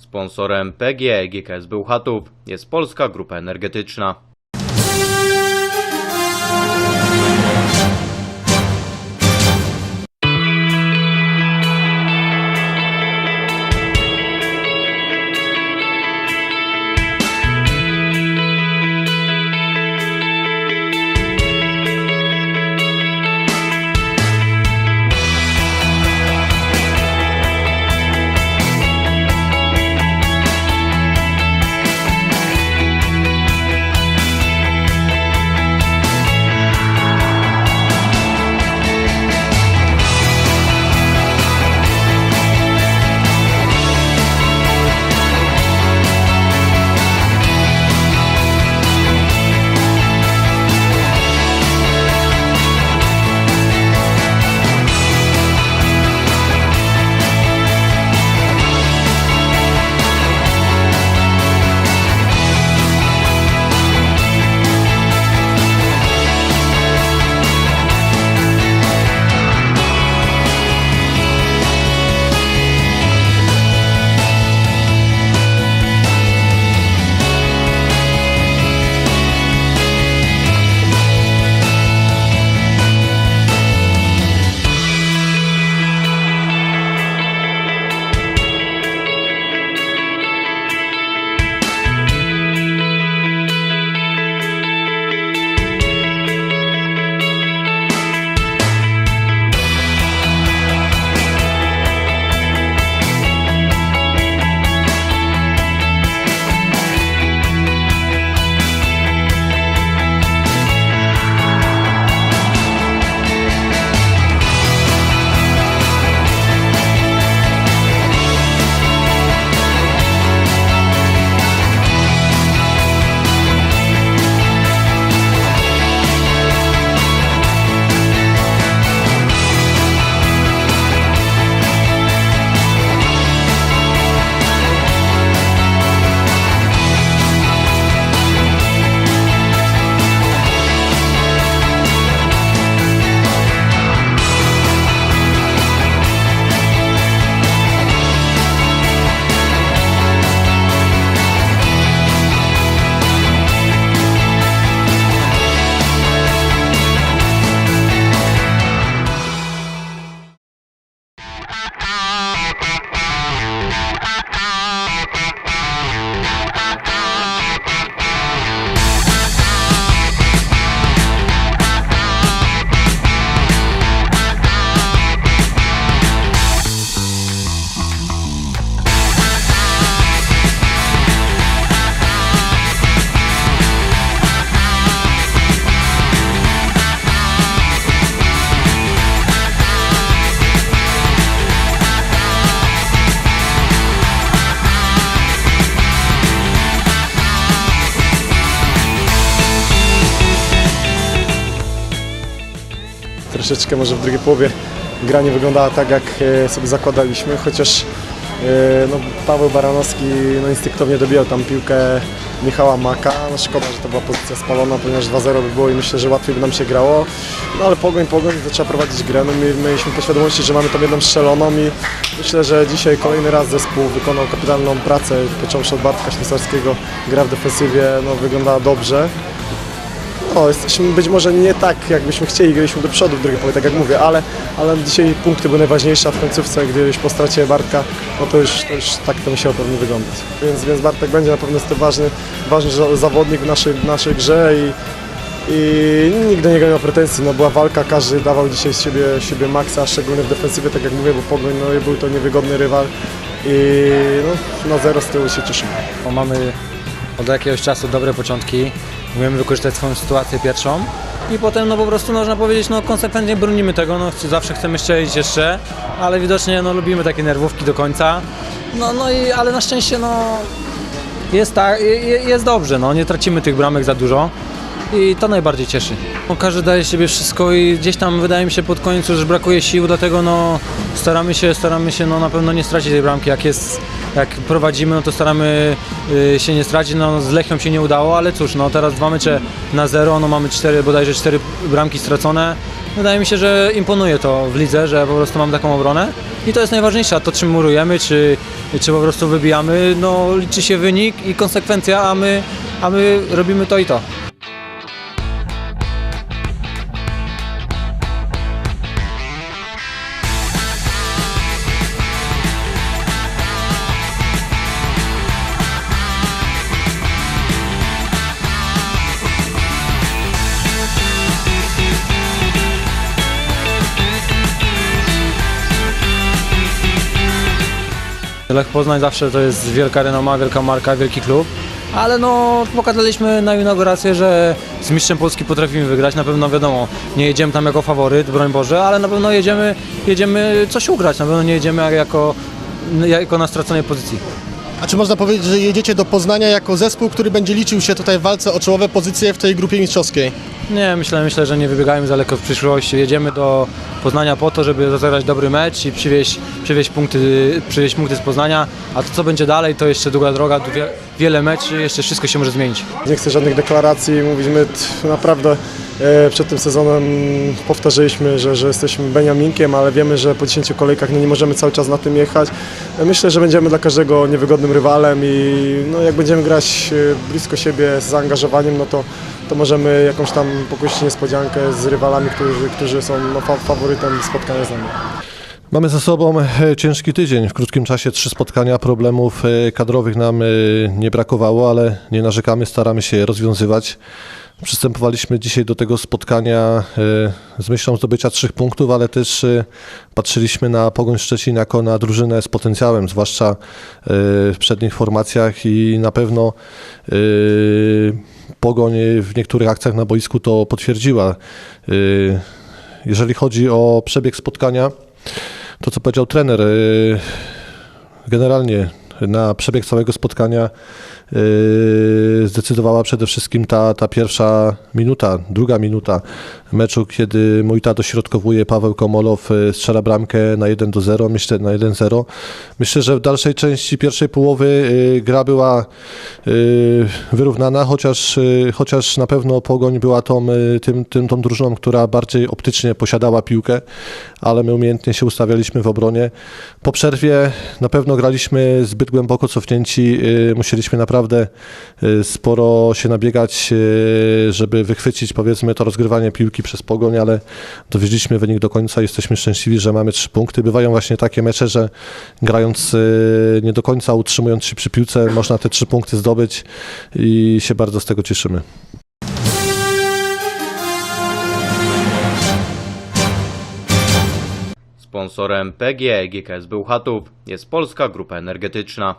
Sponsorem PGE GKS Bełchatów jest Polska Grupa Energetyczna. Troszeczkę może w drugiej połowie gra nie wyglądała tak, jak e, sobie zakładaliśmy, chociaż e, no, Paweł Baranowski no, instynktownie dobijał tam piłkę Michała Maka. No, szkoda, że to była pozycja spalona, ponieważ 2-0 by było i myślę, że łatwiej by nam się grało. No ale pogoń, pogoń, trzeba prowadzić grę. No, my mieliśmy poświadomości, że mamy tam jedną strzeloną i myślę, że dzisiaj kolejny raz zespół wykonał kapitalną pracę, począwszy od Bartka Ślusarskiego, gra w defensywie no, wyglądała dobrze. No, jesteśmy być może nie tak, jakbyśmy chcieli, graliśmy do przodu w drugiej połowie, tak jak mówię, ale, ale dzisiaj punkty były najważniejsze, a w końcówce, gdy już po stracie Bartka, no to już, to już tak to musiało pewnie wyglądać. Więc, więc Bartek będzie na pewno jest to ważny, ważny za- zawodnik w naszej, w naszej grze i, i nikt do niego nie ma pretensji, no była walka, każdy dawał dzisiaj z siebie, siebie maksa, szczególnie w defensywie, tak jak mówię, bo Pogoń no, był to niewygodny rywal i no, na zero z tyłu się cieszymy. bo mamy od jakiegoś czasu dobre początki, umiemy wykorzystać swoją sytuację pierwszą i potem no po prostu można powiedzieć, no konsekwentnie bronimy tego, no zawsze chcemy strzelić jeszcze, ale widocznie no lubimy takie nerwówki do końca, no, no i ale na szczęście no jest tak, je- je- jest dobrze, no nie tracimy tych bramek za dużo i to najbardziej cieszy. No, każdy daje siebie wszystko i gdzieś tam wydaje mi się pod koniec już brakuje sił, dlatego no staramy się, staramy się no na pewno nie stracić tej bramki, jak jest jak prowadzimy, no to staramy y, się nie stracić, no z Lechią się nie udało, ale cóż, no teraz dwa mecze na zero, no mamy cztery, bodajże cztery bramki stracone. Wydaje mi się, że imponuje to w lidze, że po prostu mamy taką obronę i to jest najważniejsze, a to czy murujemy, czy, czy po prostu wybijamy, no liczy się wynik i konsekwencja, a my, a my robimy to i to. Lech Poznań zawsze to jest wielka renoma, wielka marka, wielki klub. Ale no, pokazaliśmy na inaugurację, że z mistrzem Polski potrafimy wygrać. Na pewno wiadomo, nie jedziemy tam jako faworyt, broń Boże, ale na pewno jedziemy, jedziemy coś ugrać. Na pewno nie jedziemy jako, jako na straconej pozycji. A czy można powiedzieć, że jedziecie do Poznania jako zespół, który będzie liczył się tutaj w walce o czołowe pozycje w tej grupie mistrzowskiej? Nie, myślę, myślę, że nie wybiegajmy za daleko w przyszłość. Jedziemy do Poznania po to, żeby zagrać dobry mecz i przywieźć, przywieźć, punkty, przywieźć punkty z Poznania. A to, co będzie dalej, to jeszcze długa droga, wie, wiele meczy, jeszcze wszystko się może zmienić. Nie chcę żadnych deklaracji, mówiliśmy t- naprawdę przed tym sezonem powtarzaliśmy, że, że jesteśmy Beniaminkiem, ale wiemy, że po 10 kolejkach no, nie możemy cały czas na tym jechać. E, Myślę, że będziemy dla każdego niewygodnym rywalem i no, jak będziemy grać e, blisko siebie z zaangażowaniem, no to, to możemy jakąś tam pokusić niespodziankę z rywalami, którzy, którzy są no, fa- faworytem spotkania z nami. Mamy za sobą e, ciężki tydzień. W krótkim czasie trzy spotkania. Problemów e, kadrowych nam e, nie brakowało, ale nie narzekamy, staramy się je rozwiązywać. Przystępowaliśmy dzisiaj do tego spotkania e, z myślą zdobycia trzech punktów, ale też e, patrzyliśmy na Pogoń Szczecin jako na drużynę z potencjałem, zwłaszcza e, w przednich formacjach i na pewno Pogoń w niektórych akcjach na boisku to potwierdziła. Jeżeli chodzi o przebieg spotkania, to co powiedział trener, generalnie na przebieg całego spotkania yy, zdecydowała przede wszystkim ta, ta pierwsza minuta, druga minuta meczu, kiedy Mojta dośrodkowuje, Paweł Komolow yy, strzela bramkę na 1 do 0, myślę na 1-0. Myślę, że w dalszej części pierwszej połowy yy, gra była yy, wyrównana, chociaż, chociaż na pewno Pogoń była tą, tym, tym, tą drużyną, która bardziej optycznie posiadała piłkę, ale my umiejętnie się ustawialiśmy w obronie. Po przerwie na pewno graliśmy zbyt głęboko cofnięci, musieliśmy naprawdę sporo się nabiegać, żeby wychwycić powiedzmy to rozgrywanie piłki przez Pogoń, ale dowieźliśmy wynik do końca, jesteśmy szczęśliwi, że mamy trzy punkty. Bywają właśnie takie mecze, że grając yy, nie do końca utrzymując się przy piłce można te trzy punkty zdobyć i się bardzo z tego cieszymy. Sponsorem PGE GKS Bełchatów jest Polska Grupa Energetyczna.